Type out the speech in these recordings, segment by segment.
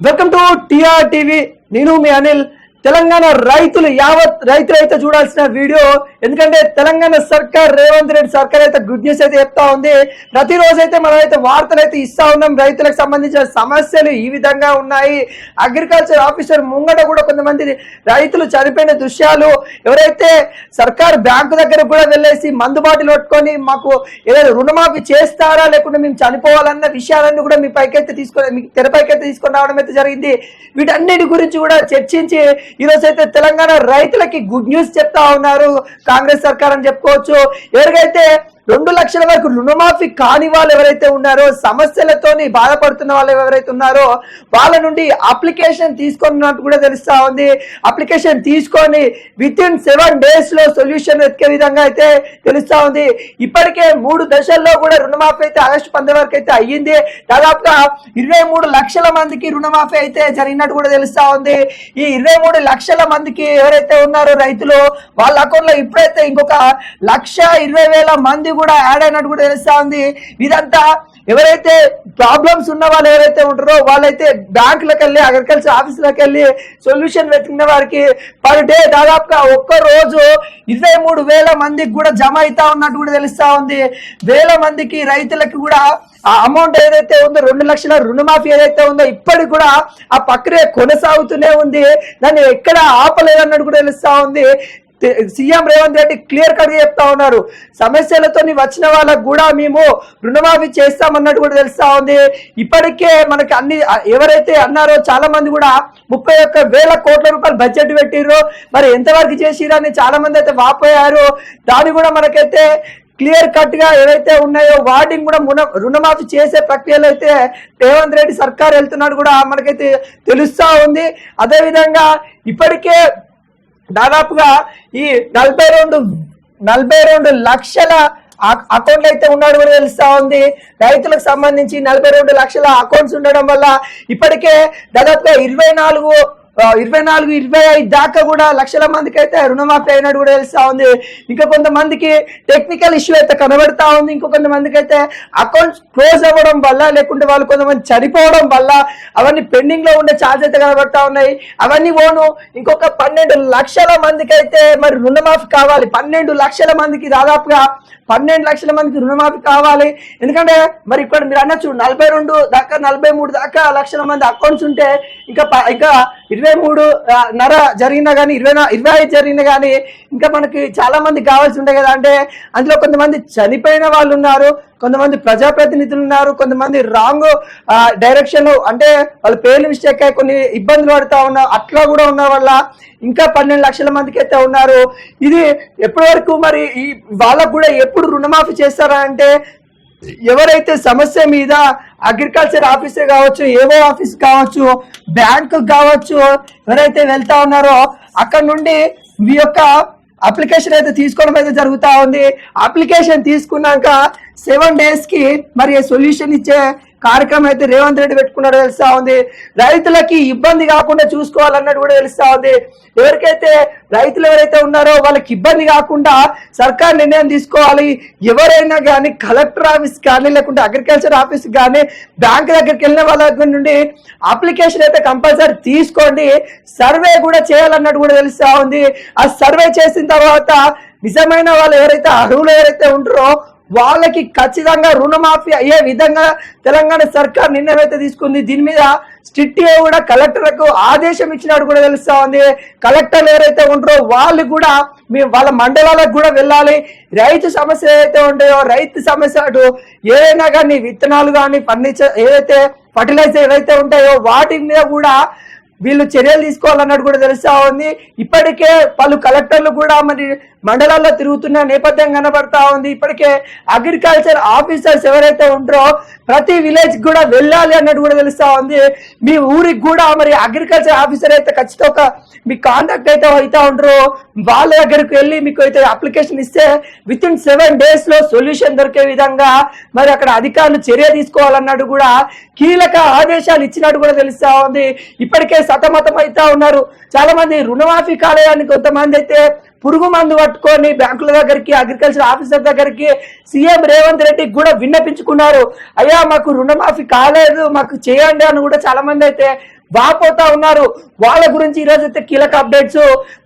Welcome to TR TV నేను మీ అనిల్ తెలంగాణ రైతులు యావత్ రైతులు అయితే చూడాల్సిన వీడియో. ఎందుకంటే తెలంగాణ సర్కార్ రేవంత్ రెడ్డి సర్కార్ అయితే గుడ్ న్యూస్ అయితే చెప్తా ఉంది. ప్రతిరోజు అయితే మనం అయితే వార్తలు అయితే ఇస్తా ఉన్నాం. రైతులకు సంబంధించిన సమస్యలు ఈ విధంగా ఉన్నాయి. అగ్రికల్చర్ ఆఫీసర్ ముంగట కూడా కొంతమంది రైతులు చనిపోయిన దృశ్యాలు. ఎవరైతే సర్కార్ బ్యాంకు దగ్గర కూడా వెళ్ళేసి మందు బాటిల్ పట్టుకొని మాకు ఏదైనా రుణమాఫీ చేస్తారా లేకుంటే మేము చనిపోవాలన్న విషయాలన్నీ కూడా మీ పైకైతే తీసుకొని మీ తెరపైకైతే తీసుకొని రావడం అయితే జరిగింది. వీటన్నిటి గురించి కూడా చర్చించి ఈరోజు అయితే తెలంగాణ రైతులకి గుడ్ న్యూస్ చెప్తా ఉన్నారు. కాంగ్రెస్ సర్కార్ అని చెప్పుకోవచ్చు. ఎవరికైతే రెండు లక్షల వరకు రుణమాఫీ కాని వాళ్ళు ఎవరైతే ఉన్నారో సమస్యలతోని బాధపడుతున్న వాళ్ళు ఎవరైతే ఉన్నారో వాళ్ళ నుండి అప్లికేషన్ తీసుకున్నట్టు కూడా తెలుస్తా ఉంది. అప్లికేషన్ తీసుకొని విత్ ఇన్ సెవెన్ డేస్లో సొల్యూషన్ వెతికే విధంగా అయితే తెలుస్తా ఉంది. ఇప్పటికే మూడు దశల్లో కూడా రుణమాఫీ అయితే ఆగస్టు పంతొమ్మిది వరకు అయితే అయ్యింది. దాదాపుగా ఇరవై మూడు లక్షల మందికి రుణమాఫీ అయితే జరిగినట్టు కూడా తెలుస్తా ఉంది. ఈ ఇరవై మూడు లక్షల మందికి ఎవరైతే ఉన్నారో రైతులు వాళ్ళ అకౌంట్లో ఇప్పుడైతే ఇంకొక లక్ష ఇరవై వేల మంది కూడా యాడ్ అయినట్టు కూడా తెలుస్తా ఉంది. ఇదంతా ఎవరైతే ప్రాబ్లమ్స్ ఉన్న వాళ్ళు ఎవరైతే ఉంటారో వాళ్ళైతే బ్యాంకులకు వెళ్ళి అగ్రికల్చర్ ఆఫీసులకు వెళ్ళి సొల్యూషన్ వెతికిన వారికి పర్ డే దాదాపుగా ఒక్క రోజు ఇరవై మూడు వేల మందికి కూడా జమ అవుతా ఉన్నట్టు కూడా తెలుస్తా ఉంది. వేల మందికి రైతులకు కూడా ఆ అమౌంట్ ఏదైతే ఉందో రెండు లక్షల రుణమాఫీ ఏదైతే ఉందో ఇప్పటికి కూడా ఆ ప్రక్రియ కొనసాగుతూనే ఉంది. దాన్ని ఎక్కడ ఆపలేదన్నట్టు కూడా తెలుస్తా ఉంది. సీఎం రేవంత్ రెడ్డి క్లియర్ కట్గా చెప్తా ఉన్నారు. సమస్యలతో వచ్చిన వాళ్ళకు కూడా మేము రుణమాఫీ చేస్తామన్నట్టు కూడా తెలుస్తా ఉంది. ఇప్పటికే మనకి అన్ని ఎవరైతే అన్నారో చాలా మంది కూడా ముప్పై ఒక్క వేల కోట్ల రూపాయలు బడ్జెట్ పెట్టిర్రు. మరి ఎంతవరకు చేసిరని చాలా మంది అయితే వాపోయారు. దాన్ని కూడా మనకైతే క్లియర్ కట్గా ఏవైతే ఉన్నాయో వాటిని కూడా మున రుణమాఫీ చేసే ప్రక్రియలో అయితే రేవంత్ రెడ్డి సర్కార్ వెళ్తున్నాడు కూడా మనకైతే తెలుస్తా ఉంది. అదేవిధంగా ఇప్పటికే దాదాపుగా ఈ నలభై రెండు నలభై రెండు లక్షల అకౌంట్లు అయితే ఉన్నాడు కూడా తెలుస్తా ఉంది. రైతులకు సంబంధించి నలభై రెండు లక్షల అకౌంట్స్ ఉండడం వల్ల ఇప్పటికే దాదాపుగా ఇరవై నాలుగు ఇరవై నాలుగు ఇరవై ఐదు దాకా కూడా లక్షల మందికి అయితే రుణమాఫీ అయినట్టు కూడా తెలుస్తా ఉంది. ఇంకా కొంతమందికి టెక్నికల్ ఇష్యూ అయితే కనబడతా ఉంది. ఇంకో కొంతమందికి అయితే అకౌంట్స్ క్లోజ్ అవ్వడం వల్ల లేకుంటే వాళ్ళు కొంతమంది చనిపోవడం వల్ల అవన్నీ పెండింగ్లో ఉండే ఛార్జ్ అయితే కనబడతా ఉన్నాయి. అవన్నీ ఓను ఇంకొక పన్నెండు లక్షల మందికి అయితే మరి రుణమాఫీ కావాలి. పన్నెండు లక్షల మందికి దాదాపుగా పన్నెండు లక్షల మందికి రుణమాఫీ కావాలి. ఎందుకంటే మరి ఇక్కడ మీరు అన్నచ్చు నలభై రెండు దాకా నలభై మూడు దాకా లక్షల మంది అకౌంట్స్ ఉంటే ఇంకా ప- ఇంకా ఇరవై మూడు నర జరిగినా కానీ ఇరవై ఇరవై ఐదు జరిగినా కానీ ఇంకా మనకి చాలా మంది కావాల్సి ఉంటాయి కదా. అంటే అందులో కొంతమంది చనిపోయిన వాళ్ళు ఉన్నారు కొంతమంది ప్రజాప్రతినిధులు ఉన్నారు కొంతమంది రాంగ్ డైరెక్షన్ అంటే వాళ్ళ పేర్లు మిస్టేక్ అయ్యి కొన్ని ఇబ్బందులు పడుతూ ఉన్నారు అట్లా కూడా ఉన్న వల్ల ఇంకా పన్నెండు లక్షల మందికి అయితే ఉన్నారు. ఇది ఎప్పటి వరకు మరి ఈ వాళ్ళకు కూడా ఎప్పుడు రుణమాఫీ చేస్తారా అంటే ఎవరైతే సమస్య మీద అగ్రికల్చర్ ఆఫీసే కావచ్చు ఏవో ఆఫీస్ కావచ్చు బ్యాంకు కావచ్చు ఎవరైతే వెళ్తా ఉన్నారో అక్కడ నుండి మీ యొక్క అప్లికేషన్ అయితే తీసుకోవడం అయితే జరుగుతూ ఉంది. అప్లికేషన్ తీసుకున్నాక సెవెన్ డేస్కి మరి సొల్యూషన్ ఇచ్చే కార్యక్రమం అయితే రేవంత్ రెడ్డి పెట్టుకున్నాడో తెలుస్తా ఉంది. రైతులకి ఇబ్బంది కాకుండా చూసుకోవాలన్నట్టు కూడా తెలుస్తా ఉంది. ఎవరికైతే రైతులు ఎవరైతే ఉన్నారో వాళ్ళకి ఇబ్బంది కాకుండా సర్కార్ నిర్ణయం తీసుకోవాలి. ఎవరైనా కానీ కలెక్టర్ ఆఫీస్ కానీ లేకుంటే అగ్రికల్చర్ ఆఫీస్ కానీ బ్యాంక్ దగ్గరికి వెళ్ళిన వాళ్ళ దగ్గర నుండి అప్లికేషన్ అయితే కంపల్సరీ తీసుకోండి. సర్వే కూడా చేయాలన్నట్టు కూడా తెలుస్తా ఉంది. ఆ సర్వే చేసిన తర్వాత నిజమైన వాళ్ళు ఎవరైతే అర్హులు ఎవరైతే ఉంటారో వాళ్ళకి ఖచ్చితంగా రుణమాఫీ అయ్యే విధంగా తెలంగాణ సర్కార్ నిర్ణయం అయితే తీసుకుంది. దీని మీద స్ట్రిక్ట్ కూడా కలెక్టర్లకు ఆదేశం ఇచ్చినట్టు కూడా తెలుస్తా ఉంది. కలెక్టర్లు ఎవరైతే ఉంటారో వాళ్ళు కూడా మీ వాళ్ళ మండలాలకు కూడా వెళ్ళాలి. రైతు సమస్య ఏదైతే ఉంటాయో రైతు సమస్య అటు ఏదైనా కానీ విత్తనాలు కానీ ఫర్నిచర్ ఏదైతే ఫర్టిలైజర్ ఏవైతే ఉంటాయో వాటి మీద కూడా వీళ్ళు చర్యలు తీసుకోవాలన్నట్టు కూడా తెలుస్తా ఉంది. ఇప్పటికే పలు కలెక్టర్లు కూడా మరి మండలాల్లో తిరుగుతున్న నేపథ్యం కనబడతా ఉంది. ఇప్పటికే అగ్రికల్చర్ ఆఫీసర్స్ ఎవరైతే ఉంటారో ప్రతి విలేజ్ కూడా వెళ్ళాలి అన్నట్టు కూడా తెలుస్తా ఉంది. మీ ఊరికి కూడా మరి అగ్రికల్చర్ ఆఫీసర్ అయితే ఖచ్చితంగా ఒక మీ కాంటాక్ట్ అయితే అవుతా ఉంటారో. వాళ్ళ దగ్గరికి వెళ్ళి మీకు అయితే అప్లికేషన్ ఇస్తే విత్ ఇన్ సెవెన్ డేస్లో సొల్యూషన్ దొరికే విధంగా మరి అక్కడ అధికారులు చర్య తీసుకోవాలన్నట్టు కూడా కీలక ఆదేశాలు ఇచ్చినట్టు కూడా తెలుస్తా ఉంది. ఇప్పటికే సతమతం అవుతా ఉన్నారు. చాలా మంది రుణమాఫీ కాలేదని కొంతమంది అయితే పురుగు మందు పట్టుకొని బ్యాంకుల దగ్గరికి అగ్రికల్చర్ ఆఫీసర్ దగ్గరికి సీఎం రేవంత్ రెడ్డికి కూడా విన్నపించుకున్నారు. అయ్యా మాకు రుణమాఫీ కాలేదు మాకు చేయండి అని కూడా చాలా మంది అయితే వాపోతా ఉన్నారు. వాళ్ళ గురించి ఈ రోజు అయితే కీలక అప్డేట్స్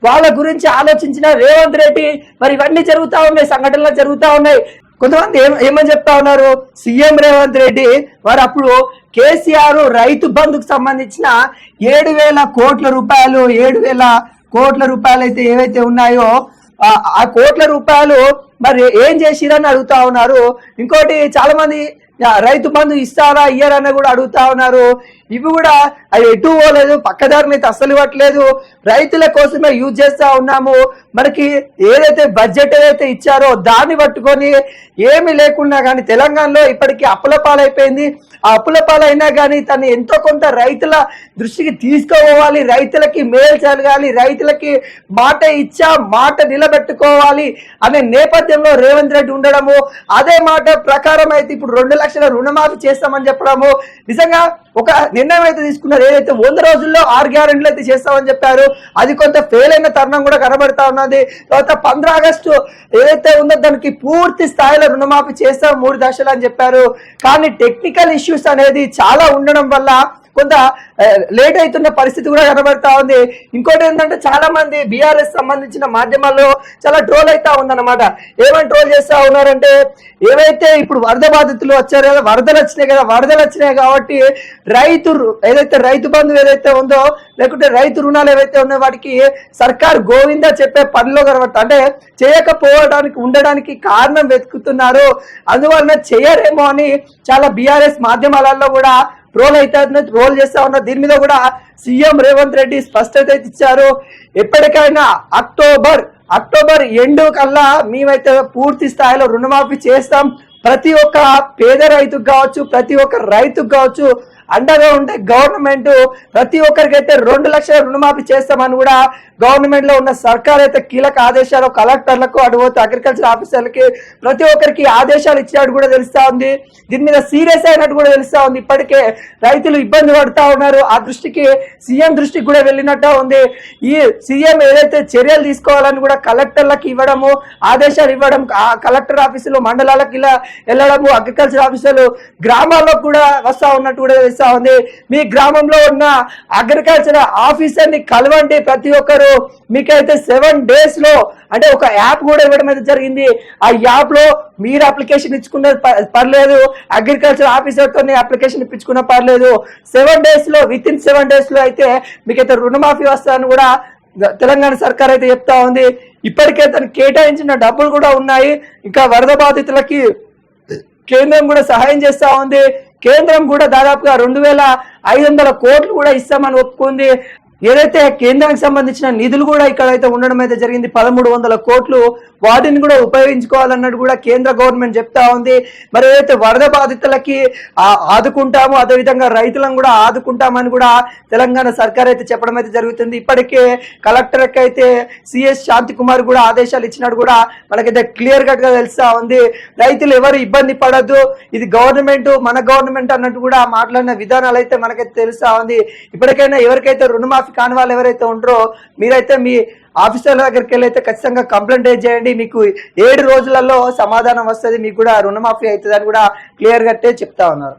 వాళ్ళ గురించి ఆలోచించిన రేవంత్ రెడ్డి మరి ఇవన్నీ జరుగుతా ఉన్నాయి సంఘటనలు జరుగుతూ ఉన్నాయి. కొంతమంది ఏం ఏమని చెప్తా ఉన్నారు? సీఎం రేవంత్ రెడ్డి వారు అప్పుడు కేసీఆర్ రైతు బంధుకు సంబంధించిన ఏడు వేల కోట్ల రూపాయలు ఏడు వేల కోట్ల రూపాయలు అయితే ఏవైతే ఉన్నాయో ఆ- కోట్ల రూపాయలు మరి ఏం చేసిరని అడుగుతా ఉన్నారు. ఇంకోటి చాలా మంది రైతు బంధు ఇస్తారా ఇయ్యారని కూడా అడుగుతా ఉన్నారు. ఇవి కూడా అవి ఎటు పోలేదు పక్కదారిని అయితే అస్సలు ఇవ్వట్లేదు రైతుల కోసమే యూజ్ చేస్తా ఉన్నాము. మనకి ఏదైతే బడ్జెట్ ఏదైతే ఇచ్చారో దాన్ని పట్టుకొని ఏమీ లేకున్నా కానీ తెలంగాణలో ఇప్పటికీ అప్పుల పాలైపోయింది. ఆ అప్పుల పాలైనా కానీ తను ఎంతో కొంత రైతుల దృష్టికి తీసుకోవాలి రైతులకి మేలు జరగాలి రైతులకి మాట ఇచ్చా మాట నిలబెట్టుకోవాలి అనే నేపథ్యంలో రేవంత్ రెడ్డి ఉండడము. అదే మాట ప్రకారం అయితే ఇప్పుడు రెండు లక్షల రుణమాఫీ చేస్తామని చెప్పడము. నిజంగా ఒక నిర్ణయం అయితే తీసుకున్నారు. ఏదైతే వంద రోజుల్లో ఆరు గ్యారెంటీలు అయితే చేస్తామని చెప్పారు అది కొంత ఫెయిల్ అయిన తరుణం కూడా కనబడతా ఉన్నది. తర్వాత పంద్రా ఆగస్టు ఏదైతే ఉందో దానికి పూర్తి స్థాయిలో రుణమాఫీ చేస్తాం మూడు దశలు అని చెప్పారు. కానీ టెక్నికల్ ఇష్యూస్ అనేది చాలా ఉండడం వల్ల కొంత లేట్ అవుతున్న పరిస్థితి కూడా కనబడతా ఉంది. ఇంకోటి ఏంటంటే చాలా మంది బీఆర్ఎస్ సంబంధించిన మాధ్యమాల్లో చాలా ట్రోల్ అవుతా ఉందన్నమాట. ఏమని ట్రోల్ చేస్తా ఉన్నారంటే ఏవైతే ఇప్పుడు వరద బాధితులు వచ్చారు కదా వరదలు వచ్చినాయి కదా వరదలు వచ్చినాయి కాబట్టి రైతు ఏదైతే రైతు బంధు ఏదైతే ఉందో లేకుంటే రైతు రుణాలు ఏవైతే ఉన్నాయో వాటికి సర్కార్ గోవిందా చెప్పే పనిలో కనబడతా అంటే చేయకపోవడానికి ఉండడానికి కారణం వెతుకుతున్నారు. అందువలన చేయరేమో అని చాలా బీఆర్ఎస్ మాధ్యమాలలో కూడా ట్రోల్ అయితే ట్రోల్ చేస్తా ఉన్నారు దీని మీద కూడా సీఎం రేవంత్ రెడ్డి స్పష్టత అయితే ఇచ్చారు. ఎప్పటికైనా అక్టోబర్ అక్టోబర్ ఎండు కల్లా మేమైతే పూర్తి స్థాయిలో రుణమాఫీ చేస్తాం. ప్రతి ఒక్క పేద రైతుకు కావచ్చు ప్రతి ఒక్క రైతుకు కావచ్చు అండగా ఉంటే గవర్నమెంట్ ప్రతి ఒక్కరికైతే రెండు లక్షల రుణమాఫీ చేస్తామని కూడా గవర్నమెంట్లో ఉన్న సర్కార్ అయితే కీలక ఆదేశాలు కలెక్టర్లకు అటుపోతే అగ్రికల్చర్ ఆఫీసర్లకి ప్రతి ఒక్కరికి ఆదేశాలు ఇచ్చినట్టు కూడా తెలుస్తా ఉంది. దీని మీద సీరియస్ అయినట్టు కూడా తెలుస్తా ఉంది. ఇప్పటికే రైతులు ఇబ్బంది పడుతూ ఉన్నారు. ఆ దృష్టికి సీఎం దృష్టికి కూడా వెళ్ళినట్టు ఉంది. ఈ సీఎం ఏదైతే చర్యలు తీసుకోవాలని కూడా కలెక్టర్లకు ఇవ్వడము ఆదేశాలు ఇవ్వడం కలెక్టర్ ఆఫీసులు మండలాలకు ఇలా వెళ్ళడము అగ్రికల్చర్ ఆఫీసులు గ్రామాల్లో కూడా వస్తా ఉన్నట్టు కూడా తెలుస్తా ఉంది. మీ గ్రామంలో ఉన్న అగ్రికల్చర్ ఆఫీసర్ని కలవండి ప్రతి ఒక్కరు. మీకైతే సెవెన్ డేస్లో అంటే ఒక యాప్ కూడా ఇవ్వడం అయితే జరిగింది. ఆ యాప్లో మీరు అప్లికేషన్ ఇచ్చుకున్నది పర్లేదు. అగ్రికల్చర్ ఆఫీసర్తో అప్లికేషన్ ఇప్పించుకున్న పర్లేదు. సెవెన్ డేస్లో విత్ ఇన్ సెవెన్ డేస్లో అయితే మీకైతే రుణమాఫీ వస్తుందని కూడా తెలంగాణ సర్కార్ అయితే చెప్తా ఉంది. ఇప్పటికే తను కేటాయించిన డబ్బులు కూడా ఉన్నాయి. ఇంకా వరద బాధితులకి కేంద్రం కూడా సహాయం చేస్తా ఉంది. కేంద్రం కూడా దాదాపుగా రెండు వేల ఐదు వందల కోట్లు కూడా ఇస్తామని ఒప్పుకుంది. ఏదైతే కేంద్రానికి సంబంధించిన నిధులు కూడా ఇక్కడ అయితే ఉండడం అయితే జరిగింది పదమూడు వందల కోట్లు వాటిని కూడా ఉపయోగించుకోవాలన్నట్టు కూడా కేంద్ర గవర్నమెంట్ చెప్తా ఉంది. మరి ఏదైతే వరద బాధితులకి ఆదుకుంటాము అదేవిధంగా రైతులను కూడా ఆదుకుంటామని కూడా తెలంగాణ సర్కార్ అయితే చెప్పడం అయితే జరుగుతుంది. ఇప్పటికే కలెక్టర్కి అయితే సిఎస్ శాంతి కుమార్ కూడా ఆదేశాలు ఇచ్చినట్టు కూడా మనకైతే క్లియర్ కట్గా తెలుస్తా ఉంది. రైతులు ఎవరు ఇబ్బంది పడద్దు ఇది గవర్నమెంట్ మన గవర్నమెంట్ అన్నట్టు కూడా మాట్లాడిన విధానాలు అయితే మనకైతే తెలుస్తా ఉంది. ఇప్పటికైనా ఎవరికైతే రుణమాఫీ కాని వాళ్ళు ఎవరైతే ఉంటారో మీరైతే మీ ఆఫీసర్ల దగ్గరికి వెళ్ళి అయితే ఖచ్చితంగా కంప్లైంట్ చేయండి. మీకు ఏడు రోజులలో సమాధానం వస్తుంది మీకు కూడా రుణమాఫీ అవుతుంది అని కూడా క్లియర్ కట్టే చెప్తా ఉన్నారు.